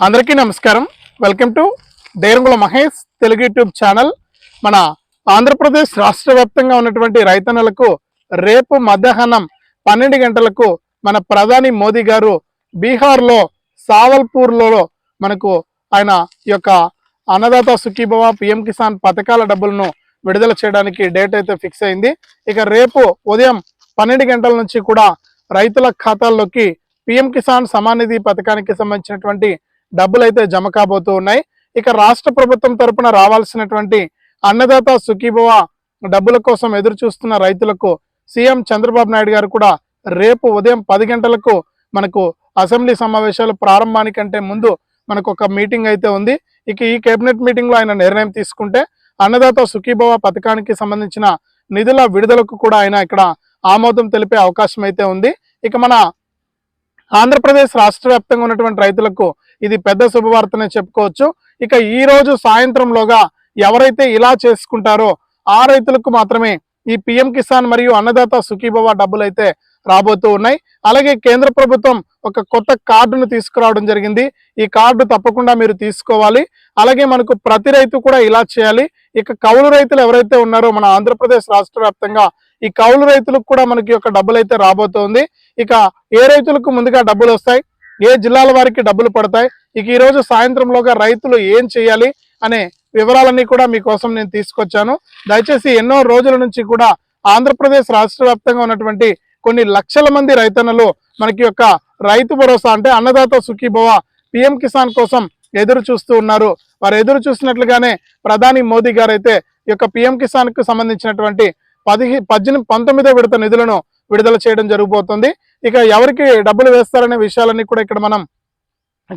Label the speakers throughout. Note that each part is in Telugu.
Speaker 1: అందరికీ నమస్కారం. Welcome to Derangula Mahesh Telugu YouTube channel. మన ఆంధ్రప్రదేశ్ రాష్ట్ర వ్యాప్తంగా ఉన్నటువంటి రైతన్నలకు రేపు మధ్యాహ్నం పన్నెండు గంటలకు మన ప్రధాని మోదీ గారు బీహార్లో సావల్పూర్లో మనకు ఆయన యొక్క అన్నదాత సుఖీభవ పిఎం కిసాన్ పథకాల డబ్బులను విడుదల చేయడానికి డేట్ అయితే ఫిక్స్ అయింది. ఇక రేపు ఉదయం పన్నెండు గంటల నుంచి కూడా రైతుల ఖాతాల్లోకి పిఎం కిసాన్ సమానిధి పథకానికి సంబంధించినటువంటి డబ్బులు అయితే జమ కాబోతూ ఉన్నాయి. ఇక రాష్ట్ర ప్రభుత్వం తరపున రావాల్సినటువంటి అన్నదాత సుఖీభవ డబ్బుల కోసం ఎదురు చూస్తున్న రైతులకు సీఎం చంద్రబాబు నాయుడు గారు కూడా రేపు ఉదయం పది గంటలకు మనకు అసెంబ్లీ సమావేశాలు ప్రారంభానికంటే ముందు మనకు ఒక మీటింగ్ అయితే ఉంది. ఇక ఈ కేబినెట్ మీటింగ్లో ఆయన నిర్ణయం తీసుకుంటే అన్నదాత సుఖీభవ పథకానికి సంబంధించిన నిధుల విడుదలకు కూడా ఆయన ఇక్కడ ఆమోదం తెలిపే అవకాశం అయితే ఉంది. ఇక మన ఆంధ్రప్రదేశ్ రాష్ట్ర వ్యాప్తంగా ఉన్నటువంటి రైతులకు ఇది పెద్ద శుభవార్తనే చెప్పుకోవచ్చు. ఇక ఈ రోజు సాయంత్రంలోగా ఎవరైతే ఇలా చేసుకుంటారో ఆ రైతులకు మాత్రమే ఈ పిఎం కిసాన్ మరియు అన్నదాత సుఖీభవ డబ్బులు అయితే రాబోతూ ఉన్నాయి. అలాగే కేంద్ర ప్రభుత్వం ఒక కొత్త కార్డును తీసుకురావడం జరిగింది. ఈ కార్డు తప్పకుండా మీరు తీసుకోవాలి. అలాగే మనకు ప్రతి రైతు కూడా ఇలా చేయాలి. ఇక కౌలు రైతులు ఎవరైతే ఉన్నారో మన ఆంధ్రప్రదేశ్ రాష్ట్ర వ్యాప్తంగా ఈ కౌలు రైతులకు కూడా మనకి ఒక డబ్బులు అయితే రాబోతోంది. ఇక ఏ రైతులకు ముందుగా డబ్బులు వస్తాయి? ఏ జిల్లాల వారికి డబ్బులు పడతాయి? ఇక ఈరోజు సాయంత్రంలోగా రైతులు ఏం చేయాలి? అనే వివరాలన్నీ కూడా మీకోసం నేను తీసుకొచ్చాను. దయచేసి ఎన్నో రోజుల నుంచి కూడా ఆంధ్రప్రదేశ్ రాష్ట్ర వ్యాప్తంగా ఉన్నటువంటి కొన్ని లక్షల మంది రైతన్నలు మనకి యొక్క రైతు భరోసా అంటే అన్నదాత సుఖీభవ పిఎం కిసాన్ కోసం ఎదురు చూస్తూ ఉన్నారు. వారు ఎదురు చూసినట్లుగానే ప్రధాని మోదీ గారు అయితే ఈ యొక్క పిఎం కిసాన్కు సంబంధించినటువంటి పదిహే పద్దెనిమిది పంతొమ్మిదో విడత నిధులను విడుదల చేయడం జరిగిపోతుంది ఇక ఎవరికి డబ్బులు వేస్తారనే విషయాలన్నీ కూడా ఇక్కడ మనం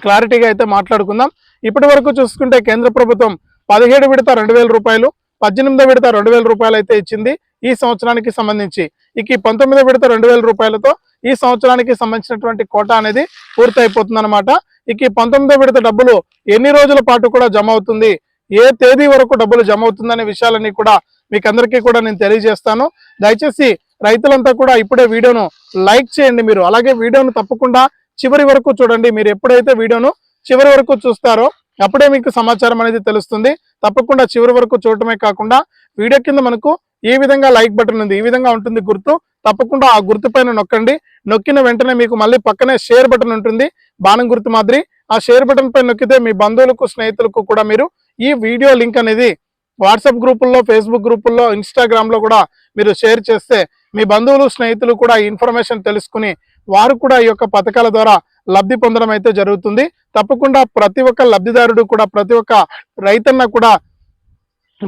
Speaker 1: క్లారిటీగా అయితే మాట్లాడుకుందాం. ఇప్పటి వరకు చూసుకుంటే కేంద్ర ప్రభుత్వం పదిహేడు విడత రెండు వేల రూపాయలు పద్దెనిమిదో విడత రెండు వేల రూపాయలు అయితే ఇచ్చింది ఈ సంవత్సరానికి సంబంధించి. ఇక ఈ పంతొమ్మిదో విడత రెండు వేల రూపాయలతో ఈ సంవత్సరానికి సంబంధించినటువంటి కోట అనేది పూర్తయిపోతుంది అనమాట ఇక ఈ పంతొమ్మిదో విడత డబ్బులు ఎన్ని రోజుల పాటు కూడా జమ అవుతుంది? ఏ తేదీ వరకు డబ్బులు జమ అవుతుందనే విషయాలన్నీ కూడా మీకు అందరికీ కూడా నేను తెలియజేస్తాను. దయచేసి రైతులంతా కూడా ఇప్పుడే వీడియోను లైక్ చేయండి మీరు. అలాగే వీడియోను తప్పకుండా చివరి వరకు చూడండి. మీరు ఎప్పుడైతే వీడియోను చివరి వరకు చూస్తారో అప్పుడే మీకు సమాచారం అనేది తెలుస్తుంది. తప్పకుండా చివరి వరకు చూడటమే కాకుండా వీడియో కింద మనకు ఈ విధంగా లైక్ బటన్ ఉంది ఈ విధంగా ఉంటుంది గుర్తు తప్పకుండా ఆ గుర్తు పైన నొక్కండి. నొక్కిన వెంటనే మీకు మళ్ళీ పక్కనే షేర్ బటన్ ఉంటుంది. బాణం గుర్తు మాదిరి ఆ షేర్ బటన్ పై నొక్కితే మీ బంధువులకు స్నేహితులకు కూడా మీరు ఈ వీడియో లింక్ అనేది వాట్సాప్ గ్రూపుల్లో ఫేస్బుక్ గ్రూపుల్లో ఇన్స్టాగ్రామ్లో కూడా మీరు షేర్ చేస్తే మీ బంధువులు స్నేహితులు కూడా ఈ ఇన్ఫర్మేషన్ తెలుసుకుని వారు కూడా ఈ యొక్క పథకాల ద్వారా లబ్ధి పొందడం అయితే జరుగుతుంది. తప్పకుండా ప్రతి ఒక్క లబ్ధిదారుడు కూడా ప్రతి ఒక్క రైతన్న కూడా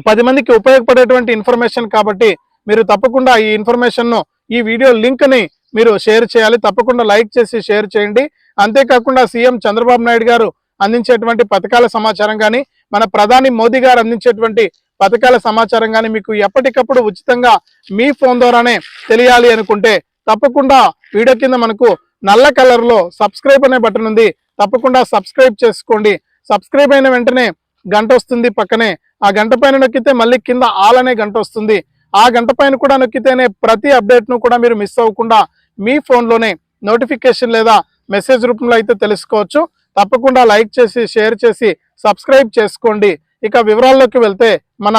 Speaker 1: పది మందికి ఉపయోగపడేటువంటి ఇన్ఫర్మేషన్ కాబట్టి మీరు తప్పకుండా ఈ ఇన్ఫర్మేషన్ను ఈ వీడియో లింక్ని మీరు షేర్ చేయాలి. తప్పకుండా లైక్ చేసి షేర్ చేయండి. అంతేకాకుండా సీఎం చంద్రబాబు నాయుడు గారు అందించేటువంటి పథకాల సమాచారం కానీ మన ప్రధాని మోదీ గారు అందించేటువంటి పథకాల సమాచారం కానీ మీకు ఎప్పటికప్పుడు ఉచితంగా మీ ఫోన్ ద్వారానే తెలియాలి అనుకుంటే తప్పకుండా వీడియో కింద మనకు నల్ల కలర్లో సబ్స్క్రైబ్ అనే బటన్ ఉంది. తప్పకుండా సబ్స్క్రైబ్ చేసుకోండి. సబ్స్క్రైబ్ అయిన వెంటనే గంట వస్తుంది పక్కనే. ఆ గంట పైన నొక్కితే మళ్ళీ కింద ఆల్ అనే గంట వస్తుంది. ఆ గంట పైన కూడా నొక్కితేనే ప్రతి అప్డేట్ను కూడా మీరు మిస్ అవ్వకుండా మీ ఫోన్లోనే నోటిఫికేషన్ లేదా మెసేజ్ రూపంలో అయితే తెలుసుకోవచ్చు. తప్పకుండా లైక్ చేసి షేర్ చేసి సబ్స్క్రైబ్ చేసుకోండి. ఇక వివరాల్లోకి వెళ్తే మన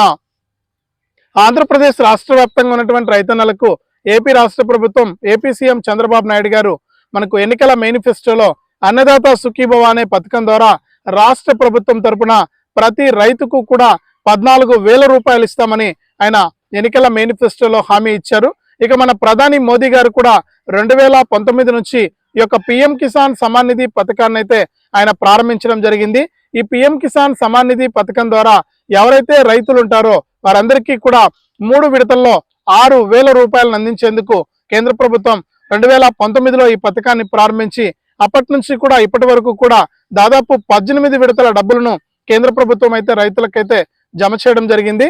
Speaker 1: ఆంధ్రప్రదేశ్ రాష్ట్ర వ్యాప్తంగా ఉన్నటువంటి రైతన్నలకు ఏపీ రాష్ట్ర ప్రభుత్వం ఏపీ సీఎం చంద్రబాబు నాయుడు గారు మనకు ఎన్నికల మేనిఫెస్టోలో అన్నదాత సుఖీభవ అనే పథకం ద్వారా రాష్ట్ర ప్రభుత్వం తరపున ప్రతి రైతుకు కూడా పద్నాలుగు వేల రూపాయలు ఇస్తామని ఆయన ఎన్నికల మేనిఫెస్టోలో హామీ ఇచ్చారు. ఇక మన ప్రధాని మోదీ గారు కూడా రెండు వేల పంతొమ్మిది నుంచి ఈ యొక్క పిఎం కిసాన్ సమాన్ నిధి పథకాన్ని అయితే ఆయన ప్రారంభించడం జరిగింది. ఈ పిఎం కిసాన్ సమాన్ నిధి పథకం ద్వారా ఎవరైతే రైతులు ఉంటారో వారందరికీ కూడా మూడు విడతల్లో ఆరు వేల రూపాయలను అందించేందుకు కేంద్ర ప్రభుత్వం రెండు వేల పంతొమ్మిదిలో ఈ పథకాన్ని ప్రారంభించి అప్పటి నుంచి కూడా ఇప్పటి వరకు కూడా దాదాపు పద్దెనిమిది విడతల డబ్బులను కేంద్ర ప్రభుత్వం అయితే రైతులకైతే జమ చేయడం జరిగింది.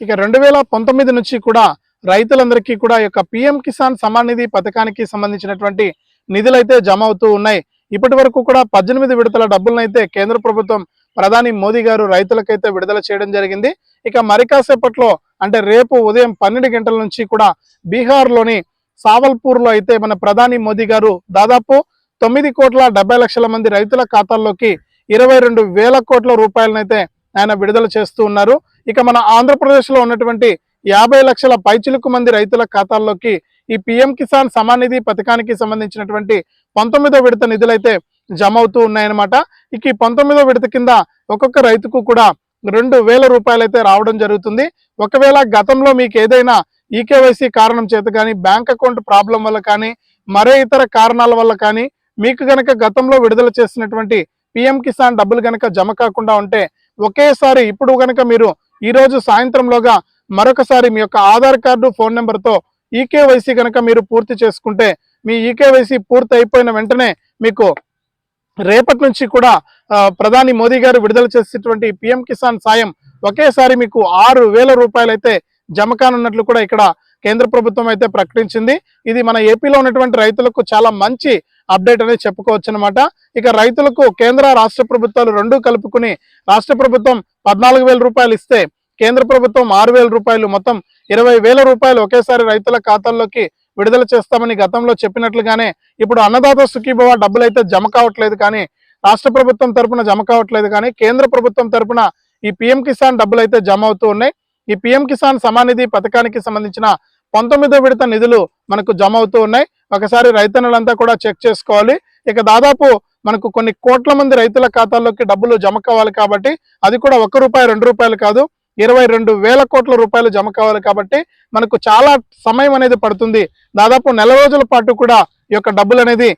Speaker 1: ఇక రెండు వేల పంతొమ్మిది నుంచి కూడా రైతులందరికీ కూడా ఈ యొక్క పిఎం కిసాన్ సమాన్ నిధి పథకానికి సంబంధించినటువంటి నిధులైతే జమ అవుతూ ఉన్నాయి. ఇప్పటి వరకు కూడా పద్దెనిమిది విడతల డబ్బులనైతే కేంద్ర ప్రభుత్వం ప్రధాని మోదీ గారు రైతులకైతే విడుదల చేయడం జరిగింది. ఇక మరి కాసేపట్లో అంటే రేపు ఉదయం పన్నెండు గంటల నుంచి కూడా బీహార్లోని సావల్పూర్లో అయితే మన ప్రధాని మోదీ గారు దాదాపు తొమ్మిది కోట్ల డెబ్బై లక్షల మంది రైతుల ఖాతాల్లోకి ఇరవై రెండు వేల కోట్ల రూపాయలనైతే ఆయన విడుదల చేస్తూ ఉన్నారు. ఇక మన ఆంధ్రప్రదేశ్లో ఉన్నటువంటి యాభై లక్షల పైచిలుకు మంది రైతుల ఖాతాల్లోకి ఈ పిఎం కిసాన్ సమానిధి పథకానికి సంబంధించినటువంటి పంతొమ్మిదో విడత నిధులైతే జమ అవుతూ ఉన్నాయన్నమాట. ఇక ఈ పంతొమ్మిదో విడత కింద ఒక్కొక్క రైతుకు కూడా రెండు వేల రూపాయలు అయితే రావడం జరుగుతుంది. ఒకవేళ గతంలో మీకు ఏదైనా ఈకేవైసీ కారణం చేత కానీ బ్యాంక్ అకౌంట్ ప్రాబ్లం వల్ల కానీ మరే ఇతర కారణాల వల్ల కానీ మీకు గనక గతంలో విడుదల చేసినటువంటి పిఎం కిసాన్ డబ్బులు గనక జమ కాకుండా ఉంటే ఒకేసారి ఇప్పుడు గనక మీరు ఈ రోజు సాయంత్రంలోగా మరొకసారి మీ యొక్క ఆధార్ కార్డు ఫోన్ నెంబర్తో ఈకేవైసీ కనుక మీరు పూర్తి చేసుకుంటే మీ ఈకేవైసీ పూర్తి అయిపోయిన వెంటనే మీకు రేపటి నుంచి కూడా ప్రధాని మోదీ గారు విడుదల చేసేటువంటి పిఎం కిసాన్ సాయం ఒకేసారి మీకు ఆరు వేల రూపాయలు అయితే జమ కానున్నట్లు కూడా ఇక్కడ కేంద్ర ప్రభుత్వం అయితే ప్రకటించింది. ఇది మన ఏపీలో ఉన్నటువంటి రైతులకు చాలా మంచి అప్డేట్ అనేది చెప్పుకోవచ్చు అనమాట ఇక రైతులకు కేంద్ర రాష్ట్ర ప్రభుత్వాలు రెండూ కలుపుకుని రాష్ట్ర ప్రభుత్వం పద్నాలుగు వేల రూపాయలు ఇస్తే కేంద్ర ప్రభుత్వం ఆరు వేల రూపాయలు మొత్తం ఇరవై వేల రూపాయలు ఒకేసారి రైతుల ఖాతాల్లోకి విడుదల చేస్తామని గతంలో చెప్పినట్లుగానే ఇప్పుడు అన్నదాత సుఖీభవ డబ్బులు అయితే జమ కావట్లేదు కానీ రాష్ట్ర ప్రభుత్వం తరపున జమ కావట్లేదు కానీ కేంద్ర ప్రభుత్వం తరపున ఈ పిఎం కిసాన్ డబ్బులు అయితే జమ అవుతూ ఉన్నాయి. ఈ పిఎం కిసాన్ సమానిధి పథకానికి సంబంధించిన పంతొమ్మిదో విడత నిధులు మనకు జమ అవుతూ ఉన్నాయి. ఒకసారి రైతన్నులంతా కూడా చెక్ చేసుకోవాలి. ఇక దాదాపు మనకు కొన్ని కోట్ల మంది రైతుల ఖాతాల్లోకి డబ్బులు జమ కావాలి కాబట్టి అది కూడా ఒక్క రూపాయి రెండు రూపాయలు కాదు. ఇరవై రెండు వేల కోట్ల రూపాయలు జమ కావాలి కాబట్టి మనకు చాలా సమయం అనేది పడుతుంది. దాదాపు నెల రోజుల పాటు కూడా ఈ యొక్క డబ్బులు అనేది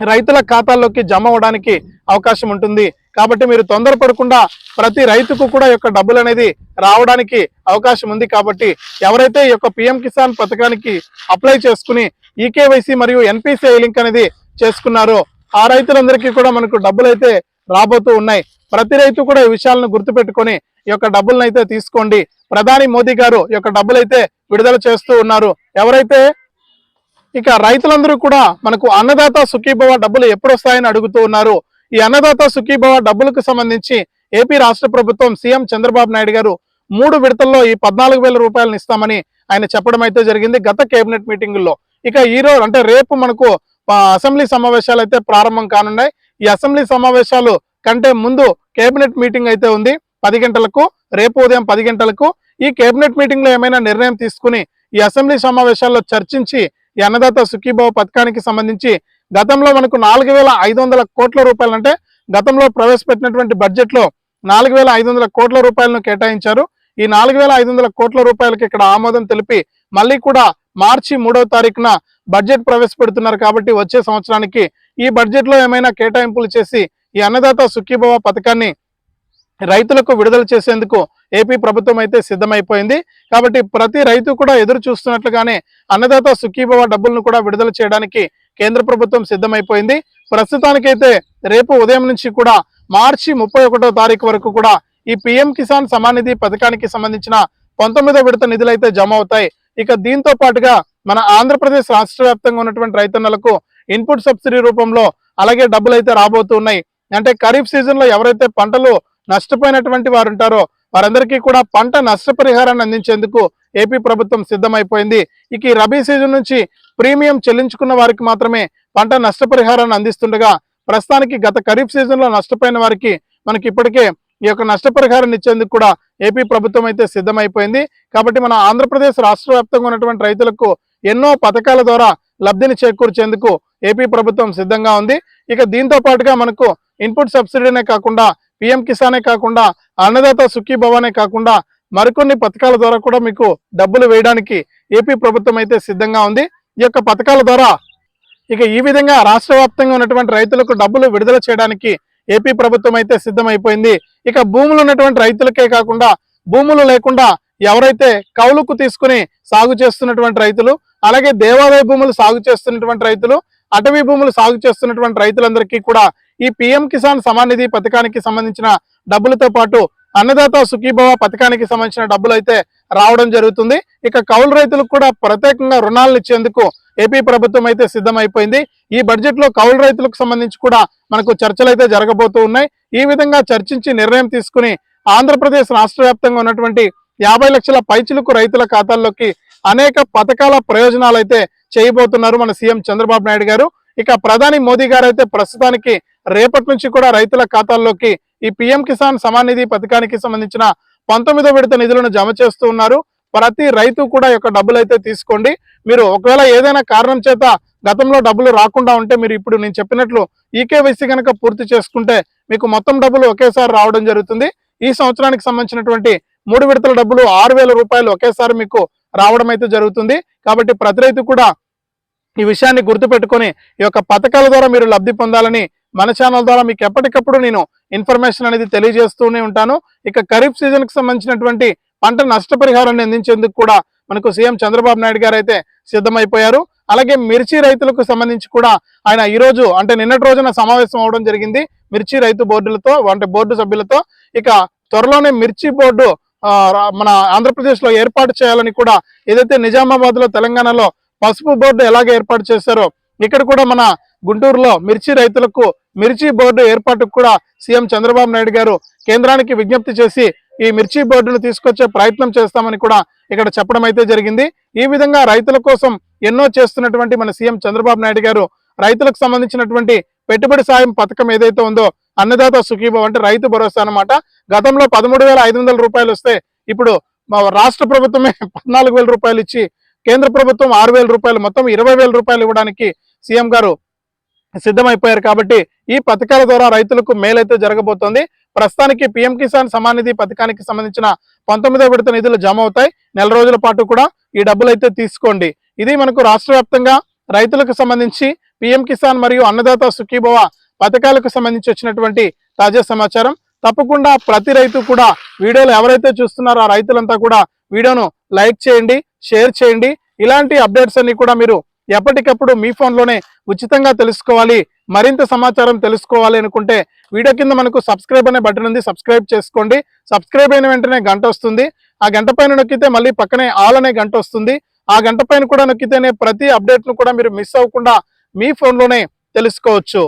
Speaker 1: రైతుల ఖాతాల్లోకి జమ అవడానికి అవకాశం ఉంటుంది. కాబట్టి మీరు తొందరపడకుండా ప్రతి రైతుకు కూడా ఈ యొక్క డబ్బులు అనేది రావడానికి అవకాశం ఉంది కాబట్టి ఎవరైతే ఈ యొక్క పిఎం కిసాన్ పథకానికి అప్లై చేసుకుని ఈకేవైసీ మరియు ఎన్పిసిఐ లింక్ అనేది చేసుకున్నారో ఆ రైతులందరికీ కూడా మనకు డబ్బులు అయితే రాబోతూ ఉన్నాయి. ప్రతి రైతు కూడా ఈ విషయాలను గుర్తుపెట్టుకొని ఈ యొక్క డబ్బులను అయితే తీసుకోండి. ప్రధాని మోదీ గారు ఈ యొక్క డబ్బులు అయితే విడుదల చేస్తూ ఉన్నారు. ఎవరైతే ఇక రైతులందరూ కూడా మనకు అన్నదాత సుఖీభవ డబ్బులు ఎప్పుడు వస్తాయని అడుగుతూ ఉన్నారు. ఈ అన్నదాత సుఖీభవ డబ్బులకు సంబంధించి ఏపీ రాష్ట్ర ప్రభుత్వం సీఎం చంద్రబాబు నాయుడు గారు మూడు విడతల్లో ఈ పద్నాలుగు వేల రూపాయలను ఇస్తామని ఆయన చెప్పడం అయితే జరిగింది గత కేబినెట్ మీటింగుల్లో. ఇక ఈ రోజు అంటే రేపు మనకు అసెంబ్లీ సమావేశాలు అయితే ప్రారంభం కానున్నాయి. ఈ అసెంబ్లీ సమావేశాలు కంటే ముందు కేబినెట్ మీటింగ్ అయితే ఉంది. పది గంటలకు రేపు ఉదయం పది గంటలకు ఈ కేబినెట్ మీటింగ్లో ఏమైనా నిర్ణయం తీసుకుని ఈ అసెంబ్లీ సమావేశాల్లో చర్చించి ఈ అన్నదాత సుఖీభావ పథకానికి సంబంధించి గతంలో మనకు నాలుగు వేల ఐదు వందల కోట్ల రూపాయలు అంటే గతంలో ప్రవేశపెట్టినటువంటి బడ్జెట్లో నాలుగు వేల ఐదు వందల కోట్ల రూపాయలను కేటాయించారు. ఈ నాలుగు వేల ఐదు వందల కోట్ల రూపాయలకి ఇక్కడ ఆమోదం తెలిపి మళ్ళీ కూడా మార్చి మూడవ తారీఖున బడ్జెట్ ప్రవేశపెడుతున్నారు కాబట్టి వచ్చే సంవత్సరానికి ఈ బడ్జెట్లో ఏమైనా కేటాయింపులు చేసి ఈ అన్నదాత సుఖీభవ పథకాన్ని రైతులకు విడుదల చేసేందుకు ఏపీ ప్రభుత్వం అయితే సిద్ధమైపోయింది. కాబట్టి ప్రతి రైతు కూడా ఎదురు చూస్తున్నట్లుగానే అన్నదాత సుఖీభవ డబ్బులను కూడా విడుదల చేయడానికి కేంద్ర ప్రభుత్వం సిద్ధమైపోయింది. ప్రస్తుతానికైతే రేపు ఉదయం నుంచి కూడా మార్చి ముప్పై ఒకటో తారీఖు వరకు కూడా ఈ పిఎం కిసాన్ సమానిధి పథకానికి సంబంధించిన పంతొమ్మిదో విడత నిధులు అయితే జమ అవుతాయి. ఇక దీంతో పాటుగా మన ఆంధ్రప్రదేశ్ రాష్ట్ర వ్యాప్తంగా ఉన్నటువంటి రైతన్నలకు ఇన్పుట్ సబ్సిడీ రూపంలో అలాగే డబ్బులు అయితే రాబోతున్నాయి అంటే ఖరీఫ్ సీజన్లో ఎవరైతే పంటలు నష్టపోయినటువంటి వారు ఉంటారో వారందరికీ కూడా పంట నష్టపరిహారాన్ని అందించేందుకు ఏపీ ప్రభుత్వం సిద్ధమైపోయింది. ఇక ఈ రబీ సీజన్ నుంచి ప్రీమియం చెల్లించుకున్న వారికి మాత్రమే పంట నష్టపరిహారాన్ని అందిస్తుండగా ప్రస్తుతానికి గత ఖరీఫ్ సీజన్లో నష్టపోయిన వారికి మనకి ఇప్పటికే ఈ యొక్క నష్టపరిహారాన్ని ఇచ్చేందుకు కూడా ఏపీ ప్రభుత్వం అయితే సిద్ధమైపోయింది. కాబట్టి మన ఆంధ్రప్రదేశ్ రాష్ట్ర వ్యాప్తంగా ఉన్నటువంటి రైతులకు ఎన్నో పథకాల ద్వారా లబ్ధిని చేకూర్చేందుకు ఏపీ ప్రభుత్వం సిద్ధంగా ఉంది. ఇక దీంతో పాటుగా మనకు ఇన్పుట్ సబ్సిడీనే కాకుండా పిఎం కిసానే కాకుండా అన్నదాత సుఖీభవనే కాకుండా మరికొన్ని పథకాల ద్వారా కూడా మీకు డబ్బులు వేయడానికి ఏపీ ప్రభుత్వం అయితే సిద్ధంగా ఉంది. ఈ యొక్క పథకాల ద్వారా ఇక ఈ విధంగా రాష్ట్ర వ్యాప్తంగా ఉన్నటువంటి రైతులకు డబ్బులు విడుదల చేయడానికి ఏపీ ప్రభుత్వం అయితే సిద్ధమైపోయింది. ఇక భూములు ఉన్నటువంటి రైతులకే కాకుండా భూములు లేకుండా ఎవరైతే కౌలుకు తీసుకుని సాగు చేస్తున్నటువంటి రైతులు అలాగే దేవాలయ భూములు సాగు చేస్తున్నటువంటి రైతులు అటవీ భూములు సాగు చేస్తున్నటువంటి రైతులందరికీ కూడా ఈ పిఎం కిసాన్ సమానిధి పథకానికి సంబంధించిన డబ్బులతో పాటు అన్నదాత సుఖీభవ పథకానికి సంబంధించిన డబ్బులు అయితే రావడం జరుగుతుంది. ఇక కౌలు రైతులకు కూడా ప్రత్యేకంగా రుణాలను ఇచ్చేందుకు ఏపీ ప్రభుత్వం అయితే సిద్ధమైపోయింది. ఈ బడ్జెట్లో కౌలు రైతులకు సంబంధించి కూడా మనకు చర్చలు అయితే జరగబోతూ ఉన్నాయి. ఈ విధంగా చర్చించి నిర్ణయం తీసుకుని ఆంధ్రప్రదేశ్ రాష్ట్ర వ్యాప్తంగా ఉన్నటువంటి యాభై లక్షల పైచిలుకు రైతుల ఖాతాల్లోకి అనేక పథకాల ప్రయోజనాలు అయితే చేయబోతున్నారు మన సీఎం చంద్రబాబు నాయుడు గారు. ఇక ప్రధాని మోదీ గారు అయితే ప్రస్తుతానికి రేపటి నుంచి కూడా రైతుల ఖాతాల్లోకి ఈ పిఎం కిసాన్ సమాన్ నిధి పథకానికి సంబంధించిన పంతొమ్మిదో విడత నిధులను జమ చేస్తూ ఉన్నారు. ప్రతి రైతు కూడా యొక్క డబ్బులు అయితే తీసుకోండి. మీరు ఒకవేళ ఏదైనా కారణం చేత గతంలో డబ్బులు రాకుండా ఉంటే మీరు ఇప్పుడు నేను చెప్పినట్లు ఈకేవైసీ కనుక పూర్తి చేసుకుంటే మీకు మొత్తం డబ్బులు ఒకేసారి రావడం జరుగుతుంది. ఈ సంవత్సరానికి సంబంధించినటువంటి మూడు విడతల డబ్బులు ఆరు వేల రూపాయలు ఒకేసారి మీకు రావడం అయితే జరుగుతుంది. కాబట్టి ప్రతి రైతు కూడా ఈ విషయాన్ని గుర్తుపెట్టుకొని ఈ యొక్క పథకాల ద్వారా మీరు లబ్ధి పొందాలని మన ఛానల్ ద్వారా మీకు ఎప్పటికప్పుడు నేను ఇన్ఫర్మేషన్ అనేది తెలియజేస్తూనే ఉంటాను. ఇక ఖరీఫ్ సీజన్కి సంబంధించినటువంటి పంట నష్టపరిహారాన్ని అందించేందుకు కూడా మనకు సీఎం చంద్రబాబు నాయుడు గారు అయితే సిద్ధమైపోయారు. అలాగే మిర్చి రైతులకు సంబంధించి కూడా ఆయన ఈ రోజు అంటే నిన్నటి రోజున సమావేశం అవడం జరిగింది. మిర్చి రైతు బోర్డులతో అంటే బోర్డు సభ్యులతో. ఇక త్వరలోనే మిర్చి బోర్డు మన ఆంధ్రప్రదేశ్లో ఏర్పాటు చేయాలని కూడా ఏదైతే నిజామాబాద్లో తెలంగాణలో పసుపు బోర్డు ఎలాగ ఏర్పాటు చేశారో. ఇక్కడ కూడా మన గుంటూరులో మిర్చి రైతులకు మిర్చి బోర్డు ఏర్పాటుకు కూడా సీఎం చంద్రబాబు నాయుడు గారు కేంద్రానికి విజ్ఞప్తి చేసి ఈ మిర్చి బోర్డును తీసుకొచ్చే ప్రయత్నం చేస్తామని కూడా ఇక్కడ చెప్పడం అయితే జరిగింది. ఈ విధంగా రైతుల కోసం ఎన్నో చేస్తున్నటువంటి మన సీఎం చంద్రబాబు నాయుడు గారు రైతులకు సంబంధించినటువంటి పెట్టుబడి సాయం పథకం ఏదైతే ఉందో అన్నదాత సుఖీభవ అంటే రైతు భరోసా అన్నమాట. గతంలో పదమూడు వేల ఐదు వందల రూపాయలు వస్తే ఇప్పుడు మా రాష్ట్ర ప్రభుత్వమే పద్నాలుగు వేల రూపాయలు ఇచ్చి కేంద్ర ప్రభుత్వం ఆరు వేల రూపాయలు మొత్తం ఇరవై రూపాయలు ఇవ్వడానికి సీఎం గారు సిద్ధమైపోయారు కాబట్టి ఈ పథకాల ద్వారా రైతులకు మేలైతే జరగబోతోంది. ప్రస్తుతానికి పిఎం కిసాన్ సమానిధి పథకానికి సంబంధించిన పంతొమ్మిదో విడత నిధులు జమ అవుతాయి. నెల రోజుల పాటు కూడా ఈ డబ్బులు అయితే తీసుకోండి. ఇది మనకు రాష్ట్ర వ్యాప్తంగా రైతులకు సంబంధించి పిఎం కిసాన్ మరియు అన్నదాత సుఖీభవ పథకాలకు సంబంధించి వచ్చినటువంటి తాజా సమాచారం. తప్పకుండా ప్రతి రైతు కూడా వీడియోలు ఎవరైతే చూస్తున్నారో ఆ రైతులంతా కూడా వీడియోను లైక్ చేయండి. షేర్ చేయండి. ఇలాంటి అప్డేట్స్ అన్ని కూడా మీరు ఎప్పటికప్పుడు మీ ఫోన్లోనే ఉచితంగా తెలుసుకోవాలి. మరింత సమాచారం తెలుసుకోవాలి అనుకుంటే వీడియో కింద మనకు సబ్స్క్రైబ్ అనే బటన్ ఉంది. సబ్స్క్రైబ్ చేసుకోండి. సబ్స్క్రైబ్ అయిన వెంటనే గంట వస్తుంది. ఆ గంట పైన నొక్కితే మళ్ళీ పక్కనే ఆల్ అనే గంట వస్తుంది. ఆ గంట పైన కూడా నొక్కితేనే ప్రతి అప్డేట్ను కూడా మీరు మిస్ అవ్వకుండా మీ ఫోన్లోనే తెలుసుకోవచ్చు.